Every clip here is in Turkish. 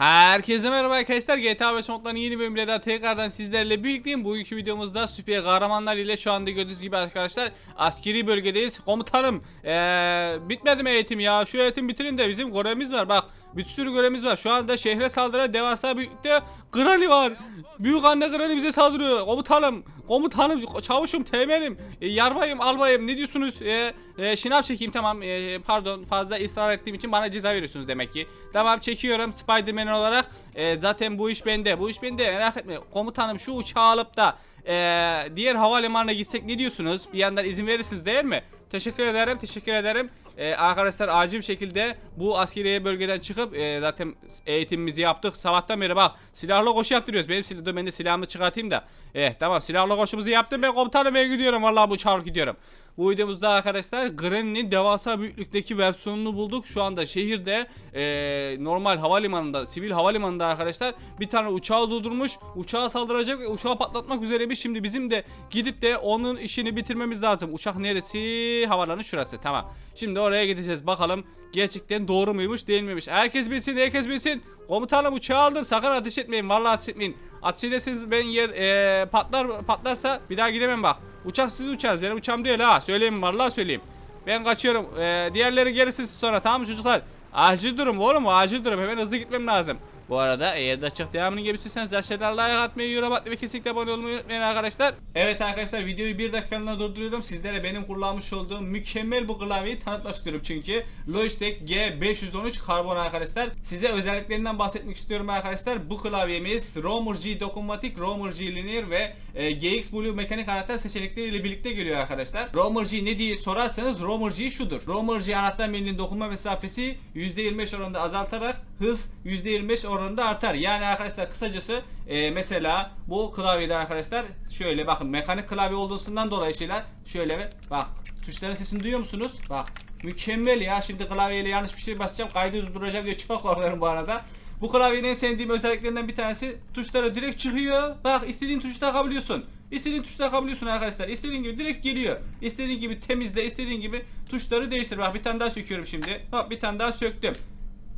Herkese merhaba arkadaşlar GTA 5 modlarının yeni bölümüyle daha tekrardan sizlerle birlikteyim. Bugünkü videomuzda süper kahramanlar ile şu anda gördüğünüz gibi arkadaşlar askeri bölgedeyiz. Komutanım ee, bitmedi mi eğitim ya? Şu eğitim bitirin de bizim görevimiz var bak. Bir sürü görevimiz var. Şu anda şehre saldıran devasa büyüklükte Grali var. Büyük anne Grali bize saldırıyor. Komutanım, komutanım, çavuşum, teğmenim, e, yarbayım, albayım ne diyorsunuz? E, e, şınav çekeyim tamam. E, pardon fazla ısrar ettiğim için bana ceza veriyorsunuz demek ki. Tamam çekiyorum Spiderman olarak. E, zaten bu iş bende. Bu iş bende merak etme. Komutanım şu uçağı alıp da e, diğer havalimanına gitsek ne diyorsunuz? Bir yandan izin verirsiniz değil mi? Teşekkür ederim, teşekkür ederim. Ee, arkadaşlar acil bir şekilde bu askeri bölgeden çıkıp e, zaten eğitimimizi yaptık. Sabahtan beri bak silahlı koşu yaptırıyoruz. Benim silah, dur ben de silahımı çıkartayım da. Eh tamam silahlı koşumuzu yaptım ben komutanım ben gidiyorum. Vallahi bu çağır gidiyorum. Bu videomuzda arkadaşlar Granny'nin devasa büyüklükteki versiyonunu bulduk. Şu anda şehirde e, normal havalimanında, sivil havalimanında arkadaşlar bir tane uçağı durdurmuş. Uçağa saldıracak ve uçağı patlatmak üzereymiş. Şimdi bizim de gidip de onun işini bitirmemiz lazım. Uçak neresi? Havalanı şurası. Tamam. Şimdi oraya gideceğiz. Bakalım gerçekten doğru muymuş değil miymiş. Herkes bilsin, herkes bilsin. Komutanım uçağı aldım. Sakın ateş etmeyin. Vallahi ateş etmeyin. Ateş ederseniz ben yer e, patlar patlarsa bir daha gidemem bak. Uçak siz uçarız. Benim uçağım değil ha. Söyleyeyim vallahi söyleyeyim. Ben kaçıyorum. E, diğerleri gelirsin siz sonra tamam mı çocuklar? Acil durum oğlum acil durum. Hemen hızlı gitmem lazım. Bu arada eğer de açık devamını gibi istiyorsanız aşağıdan like atmayı, yorum atmayı ve kesinlikle abone olmayı unutmayın arkadaşlar. Evet arkadaşlar videoyu bir dakikalığına durduruyorum. Sizlere benim kullanmış olduğum mükemmel bu klavyeyi tanıtmak istiyorum çünkü. Logitech G513 karbon arkadaşlar. Size özelliklerinden bahsetmek istiyorum arkadaşlar. Bu klavyemiz Romer G dokunmatik, Romer G linear ve e, GX Blue mekanik anahtar seçenekleriyle birlikte geliyor arkadaşlar. Romer G ne diye sorarsanız Romer G şudur. Romer G anahtar menünün dokunma mesafesi %25 oranında azaltarak hız %25 oranında artar. Yani arkadaşlar kısacası e, mesela bu klavyede arkadaşlar şöyle bakın mekanik klavye olduğundan dolayı şeyler şöyle ve bak tuşların sesini duyuyor musunuz? Bak mükemmel ya şimdi klavyeyle yanlış bir şey basacağım kaydı durduracağım diye çok korkuyorum bu arada. Bu klavyenin en sevdiğim özelliklerinden bir tanesi tuşları direkt çıkıyor. Bak istediğin tuşu takabiliyorsun. İstediğin tuşu takabiliyorsun arkadaşlar. İstediğin gibi direkt geliyor. İstediğin gibi temizle, istediğin gibi tuşları değiştir. Bak bir tane daha söküyorum şimdi. Hop bir tane daha söktüm.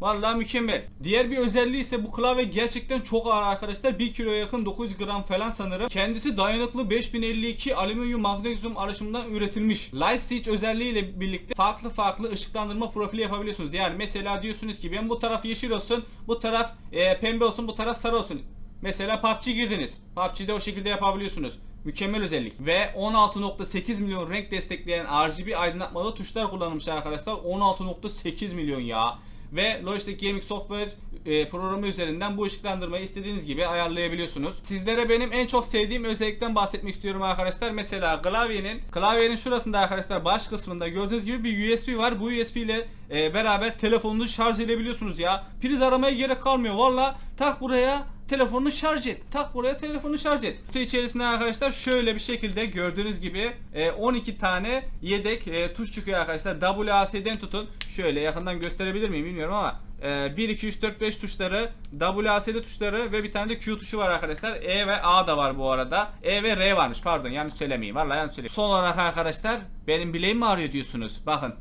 Vallahi mükemmel. Diğer bir özelliği ise bu klavye gerçekten çok ağır arkadaşlar. 1 kiloya yakın 900 gram falan sanırım. Kendisi dayanıklı 5052 alüminyum magnezyum alaşımından üretilmiş. Light switch özelliğiyle birlikte farklı farklı ışıklandırma profili yapabiliyorsunuz. Yani mesela diyorsunuz ki ben bu taraf yeşil olsun, bu taraf e, pembe olsun, bu taraf sarı olsun. Mesela PUBG girdiniz. PUBG'de o şekilde yapabiliyorsunuz. Mükemmel özellik. Ve 16.8 milyon renk destekleyen RGB aydınlatmalı tuşlar kullanılmış arkadaşlar. 16.8 milyon ya ve Logitech Gaming Software e, programı üzerinden bu ışıklandırmayı istediğiniz gibi ayarlayabiliyorsunuz. Sizlere benim en çok sevdiğim özellikten bahsetmek istiyorum arkadaşlar. Mesela klavyenin klavyenin şurasında arkadaşlar baş kısmında gördüğünüz gibi bir USB var. Bu USB ile e, beraber telefonunuzu şarj edebiliyorsunuz ya. Priz aramaya gerek kalmıyor. Valla tak buraya telefonunu şarj et. Tak buraya telefonunu şarj et. Kutu içerisinde arkadaşlar şöyle bir şekilde gördüğünüz gibi e, 12 tane yedek e, tuş çıkıyor arkadaşlar. WASD'den tutun. Şöyle yakından gösterebilir miyim bilmiyorum ama e, 1 2 3 4 5 tuşları, WASD tuşları ve bir tane de Q tuşu var arkadaşlar. E ve A da var bu arada. E ve R varmış. Pardon yanlış söylemeyeyim. Vallahi yanlış söyleyeyim. Son olarak arkadaşlar benim bileğim mi ağrıyor diyorsunuz? Bakın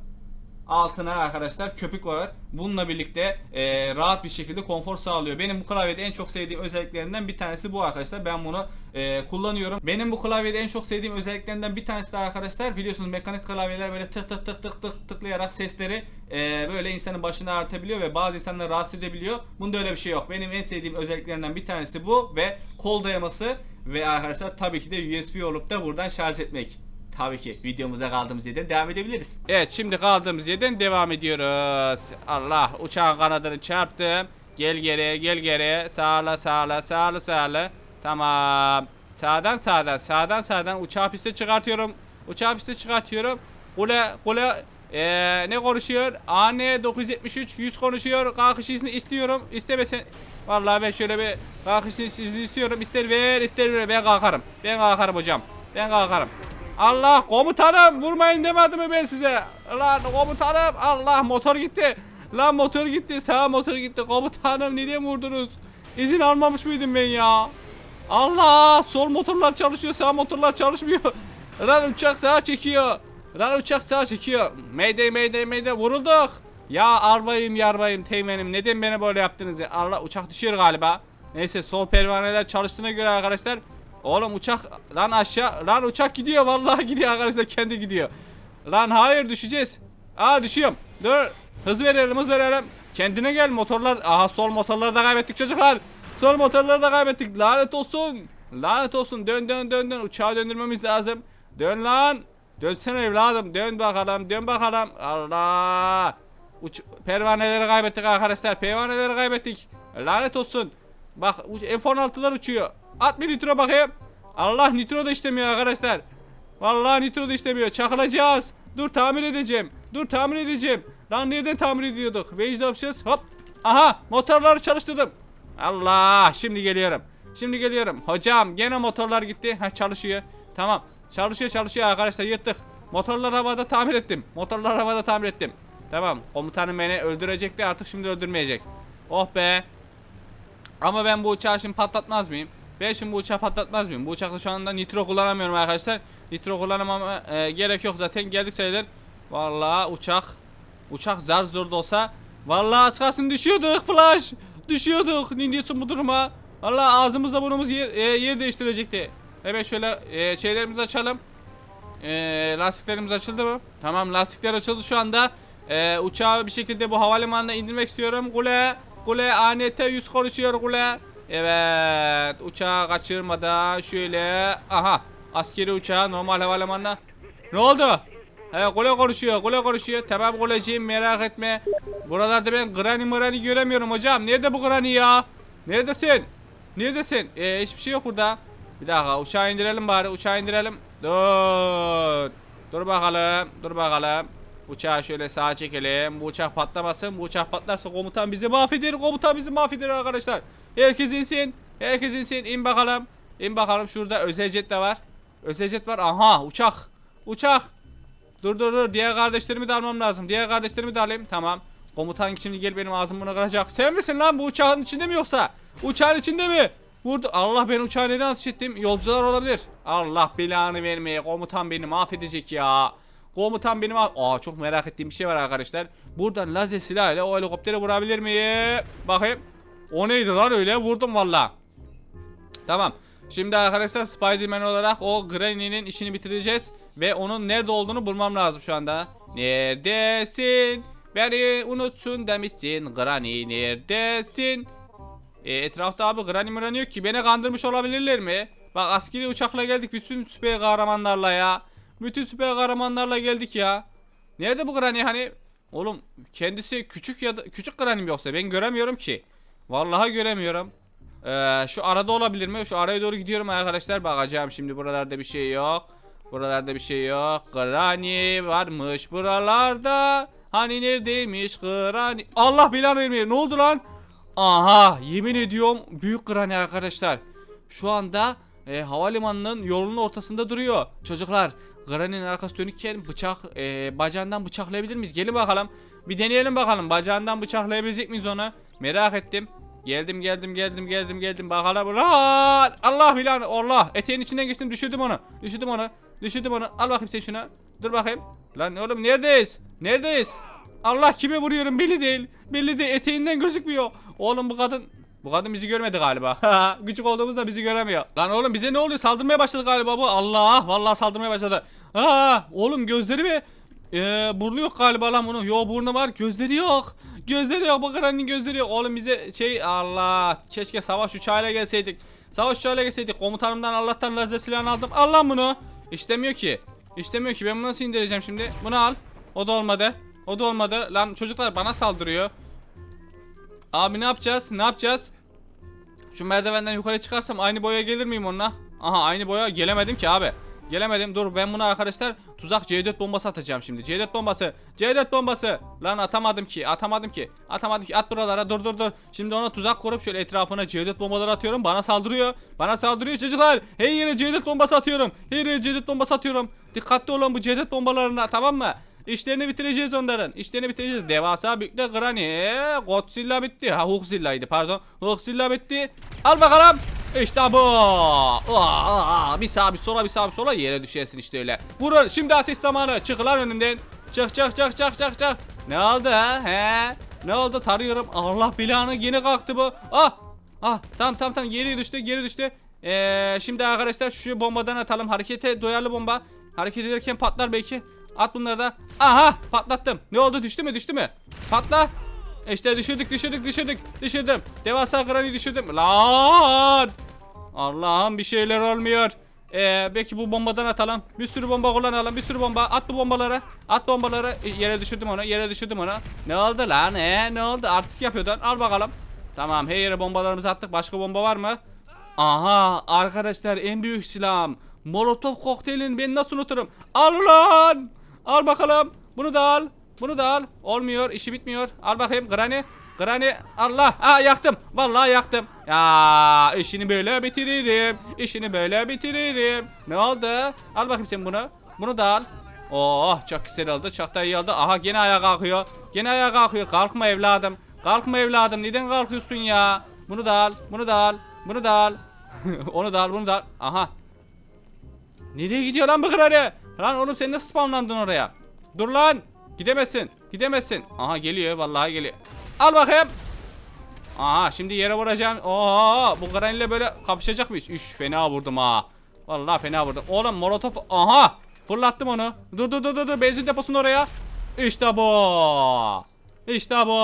altına arkadaşlar köpük var. Bununla birlikte e, rahat bir şekilde konfor sağlıyor. Benim bu klavyede en çok sevdiğim özelliklerinden bir tanesi bu arkadaşlar. Ben bunu e, kullanıyorum. Benim bu klavyede en çok sevdiğim özelliklerinden bir tanesi de arkadaşlar biliyorsunuz mekanik klavyeler böyle tık tık tık tık tık tıklayarak sesleri e, böyle insanın başını ağrıtabiliyor ve bazı insanları rahatsız edebiliyor. Bunda öyle bir şey yok. Benim en sevdiğim özelliklerinden bir tanesi bu ve kol dayaması ve arkadaşlar tabii ki de USB olup da buradan şarj etmek. Tabii ki videomuza kaldığımız yerden devam edebiliriz. Evet şimdi kaldığımız yerden devam ediyoruz. Allah uçağın kanadını çarptım. Gel geri gel geri. Sağla sağla sağla sağla. Tamam. Sağdan sağdan sağdan sağdan uçağı piste çıkartıyorum. Uçağı piste çıkartıyorum. Kule kule ee, ne konuşuyor? AN 973 100 konuşuyor. Kalkış izni istiyorum. İstemesen Vallahi ben şöyle bir kalkış izni istiyorum. İster ver, ister ver. Ben kalkarım. Ben kalkarım hocam. Ben kalkarım. Allah komutanım vurmayın demedim mi ben size? Lan komutanım Allah motor gitti. Lan motor gitti sağ motor gitti komutanım neden vurdunuz? İzin almamış mıydım ben ya? Allah sol motorlar çalışıyor sağ motorlar çalışmıyor. Lan uçak sağa çekiyor. Lan uçak sağa çekiyor. Mayday mayday mayday vurulduk. Ya arbayım yarbayım teğmenim neden beni böyle yaptınız ya? Allah uçak düşüyor galiba. Neyse sol pervaneler çalıştığına göre arkadaşlar. Oğlum uçak lan aşağı lan uçak gidiyor vallahi gidiyor arkadaşlar kendi gidiyor. Lan hayır düşeceğiz. Aa düşüyorum. Dur. Hız verelim hız verelim. Kendine gel motorlar. Aha sol motorları da kaybettik çocuklar. Sol motorları da kaybettik. Lanet olsun. Lanet olsun. Dön dön dön dön. Uçağı döndürmemiz lazım. Dön lan. Dönsene evladım. Dön bakalım. Dön bakalım. Allah. Uç pervaneleri kaybettik arkadaşlar. Pervaneleri kaybettik. Lanet olsun. Bak uç- F-16'lar uçuyor. At bir nitro bakayım. Allah nitro da işlemiyor arkadaşlar. Vallahi nitro da işlemiyor. Çakılacağız. Dur tamir edeceğim. Dur tamir edeceğim. Lan nereden tamir ediyorduk? Waste options. Hop. Aha motorları çalıştırdım. Allah şimdi geliyorum. Şimdi geliyorum. Hocam gene motorlar gitti. Ha çalışıyor. Tamam. Çalışıyor çalışıyor arkadaşlar yırttık. Motorlar havada tamir ettim. Motorlar havada tamir ettim. Tamam. Komutanım beni öldürecekti artık şimdi öldürmeyecek. Oh be. Ama ben bu uçağı şimdi patlatmaz mıyım? Ben şimdi bu uçağı patlatmaz mıyım? Bu uçakta şu anda nitro kullanamıyorum arkadaşlar. Nitro kullanamama e, gerek yok zaten geldik sayılır. Vallahi uçak uçak zar zor da olsa vallahi az kalsın düşüyorduk flash. Düşüyorduk. Ne diyorsun bu duruma? Vallahi ağzımızla burnumuz yer, e, yer değiştirecekti. Hemen şöyle e, şeylerimizi açalım. E, lastiklerimiz açıldı mı? Tamam lastikler açıldı şu anda. E, uçağı bir şekilde bu havalimanına indirmek istiyorum. Kule, kule ANT 100 konuşuyor kule. Evet uçağı kaçırmadan şöyle. Aha askeri uçağı normal havalimanına. Ne oldu? He kule konuşuyor kule konuşuyor. Tamam kuleciğim merak etme. Buralarda ben Granny Mırani göremiyorum hocam. Nerede bu Granny ya? Neredesin? Neredesin? Ee, hiçbir şey yok burada. Bir dakika uçağı indirelim bari uçağı indirelim. Dur. Dur bakalım. Dur bakalım. Uçağı şöyle sağa çekelim. Bu uçak patlamasın. Bu uçak patlarsa komutan bizi mahveder. Komutan bizi mahveder arkadaşlar. Herkes insin. Herkes insin. İn bakalım. İn bakalım. Şurada özel jet de var. Özel jet var. Aha uçak. Uçak. Dur dur dur. Diğer kardeşlerimi de almam lazım. Diğer kardeşlerimi de alayım. Tamam. Komutan şimdi gel benim ağzımı bunu kıracak. Sen misin lan bu uçağın içinde mi yoksa? Uçağın içinde mi? Vurdu. Allah ben uçağı neden ateş ettim? Yolcular olabilir. Allah belanı vermeye. Komutan beni mahvedecek ya. Komutan beni mah... Aa çok merak ettiğim bir şey var arkadaşlar. Buradan lazer silahıyla o helikoptere vurabilir miyim? Bakayım. O neydi lan öyle? Vurdum valla. Tamam. Şimdi arkadaşlar Spider-Man olarak o Granny'nin işini bitireceğiz. Ve onun nerede olduğunu bulmam lazım şu anda. Neredesin? Beni unutsun demişsin. Granny neredesin? E, etrafta abi Granny Mırani yok ki. Beni kandırmış olabilirler mi? Bak askeri uçakla geldik bütün süper kahramanlarla ya. Bütün süper kahramanlarla geldik ya. Nerede bu Granny hani? Oğlum kendisi küçük ya da küçük Granny yoksa ben göremiyorum ki. Vallahi göremiyorum. Ee, şu arada olabilir mi? Şu araya doğru gidiyorum arkadaşlar. Bakacağım şimdi buralarda bir şey yok. Buralarda bir şey yok. Granny varmış buralarda. Hani neredeymiş Granny? Allah bilanı vermiyor. Ne oldu lan? Aha yemin ediyorum büyük Granny arkadaşlar. Şu anda e, havalimanının yolunun ortasında duruyor. Çocuklar Granny'nin arkası dönükken bıçak e, bacağından bıçaklayabilir miyiz? Gelin bakalım. Bir deneyelim bakalım. Bacağından bıçaklayabilecek miyiz onu? Merak ettim. Geldim geldim geldim geldim geldim bakalım. Lan! Allah bilanı Allah eteğin içinden geçtim düşürdüm onu. Düşürdüm onu. Düşürdüm onu. Al bakayım sen şuna. Dur bakayım. Lan oğlum neredeyiz? Neredeyiz? Allah kime vuruyorum belli değil. Belli değil eteğinden gözükmüyor. Oğlum bu kadın bu kadın bizi görmedi galiba. Küçük olduğumuzda bizi göremiyor. Lan oğlum bize ne oluyor? Saldırmaya başladı galiba bu. Allah vallahi saldırmaya başladı. Aa oğlum gözleri mi? Ee, burnu yok galiba lan bunun. Yo burnu var. Gözleri yok. Gözleri yok. Bu Granny'nin gözleri yok. Oğlum bize şey Allah. Keşke savaş uçağıyla gelseydik. Savaş uçağıyla gelseydik. Komutanımdan Allah'tan lazer silahını aldım. Al lan bunu. İşlemiyor ki. İşlemiyor ki. Ben bunu nasıl indireceğim şimdi? Bunu al. O da olmadı. O da olmadı. Lan çocuklar bana saldırıyor. Abi ne yapacağız? Ne yapacağız? Şu merdivenden yukarı çıkarsam aynı boya gelir miyim onunla? Aha aynı boya gelemedim ki abi. Gelemedim. Dur ben buna arkadaşlar tuzak C4 bombası atacağım şimdi. C4 bombası. C4 bombası. Lan atamadım ki. Atamadım ki. Atamadım ki. At buralara. Dur dur dur. Şimdi ona tuzak kurup şöyle etrafına C4 bombaları atıyorum. Bana saldırıyor. Bana saldırıyor çocuklar. Her yere C4 bombası atıyorum. Her yere C4 bombası atıyorum. Dikkatli olun bu C4 bombalarına tamam mı? İşlerini bitireceğiz onların. İşlerini bitireceğiz. Devasa büyükle Granny. Godzilla bitti. Ha Hulkzilla'ydı pardon. Hulkzilla bitti. Al bakalım. İşte bu. Aa, bir sağa bir sola bir sağa bir sola yere düşersin işte öyle. Vurun şimdi ateş zamanı. Çık lan önünden. Çık çık çık çık çık çık. Ne oldu? He? Ne oldu? Tarıyorum. Allah belanı yine kalktı bu. Ah! Ah tamam tamam tamam geri düştü geri düştü. Ee, şimdi arkadaşlar şu bombadan atalım. Harekete duyarlı bomba. Hareket ederken patlar belki. At bunları da. Aha patlattım. Ne oldu düştü mü düştü mü? Patla. İşte düşürdük düşürdük düşürdük. Düşürdüm. Devasa granny düşürdüm. Lan! Allah'ım bir şeyler olmuyor. Ee, belki bu bombadan atalım. Bir sürü bomba kullanalım. Bir sürü bomba. At bu bombaları. At bombaları. E, Yere düşürdüm onu. Yere düşürdüm onu. Ne oldu lan? Ee, ne oldu? Artist yapıyordun. Al bakalım. Tamam. Her yere bombalarımızı attık. Başka bomba var mı? Aha arkadaşlar en büyük silahım. Molotov kokteylini ben nasıl unuturum? Al ulan. Al bakalım. Bunu da al. Bunu da al. Olmuyor. işi bitmiyor. Al bakayım Granny. Granny Allah. Aa yaktım. Vallahi yaktım. Ya işini böyle bitiririm. İşini böyle bitiririm. Ne oldu? Al bakayım sen bunu. Bunu da al. Oh çok güzel oldu. Çok da iyi oldu. Aha gene ayağa kalkıyor. Gene ayağa kalkıyor. Kalkma evladım. Kalkma evladım. Neden kalkıyorsun ya? Bunu da al. Bunu da al. Bunu da al. Onu da al. Bunu da al. Aha. Nereye gidiyor lan bu kırarı? Lan oğlum sen nasıl spawnlandın oraya? Dur lan. Gidemezsin. Gidemezsin. Aha geliyor vallahi geliyor. Al bakayım. Aha şimdi yere vuracağım. Oo bu Granny ile böyle kapışacak mıyız? Üş fena vurdum ha. Vallahi fena vurdum. Oğlum molotof aha fırlattım onu. Dur dur dur dur dur benzin deposunu oraya. İşte bu. İşte bu.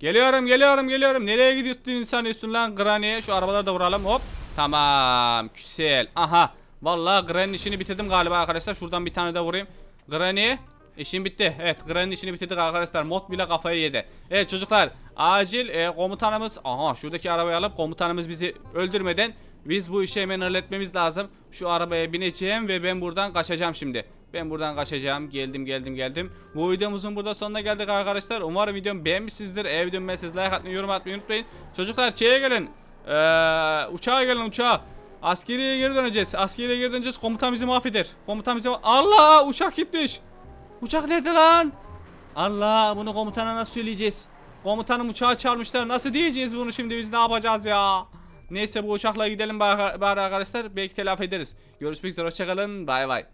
Geliyorum geliyorum geliyorum. Nereye gidiyorsun insan üstün lan Granny? Şu arabaları da vuralım hop. Tamam güzel. Aha. Vallahi Granny'nin işini bitirdim galiba arkadaşlar. Şuradan bir tane de vurayım. Granny işin bitti. Evet Granny'nin işini bitirdik arkadaşlar. Mod bile kafayı yedi. Evet çocuklar acil e, komutanımız aha şuradaki arabayı alıp komutanımız bizi öldürmeden biz bu işi hemen halletmemiz lazım. Şu arabaya bineceğim ve ben buradan kaçacağım şimdi. Ben buradan kaçacağım. Geldim geldim geldim. Bu videomuzun burada sonuna geldik arkadaşlar. Umarım videomu beğenmişsinizdir. Eğer videomu beğendiyseniz like atmayı, yorum atmayı unutmayın. Çocuklar şeye gelin. Ee, uçağa gelin uçağa. Askeriye geri döneceğiz. Askeriye geri döneceğiz. Komutan bizi mahveder. Komutan bizi Allah uçak gitmiş. Uçak nerede lan? Allah bunu komutana nasıl söyleyeceğiz? Komutanım uçağı çalmışlar. Nasıl diyeceğiz bunu şimdi biz ne yapacağız ya? Neyse bu uçakla gidelim bari arkadaşlar. Belki telafi ederiz. Görüşmek üzere hoşçakalın. Bay bay.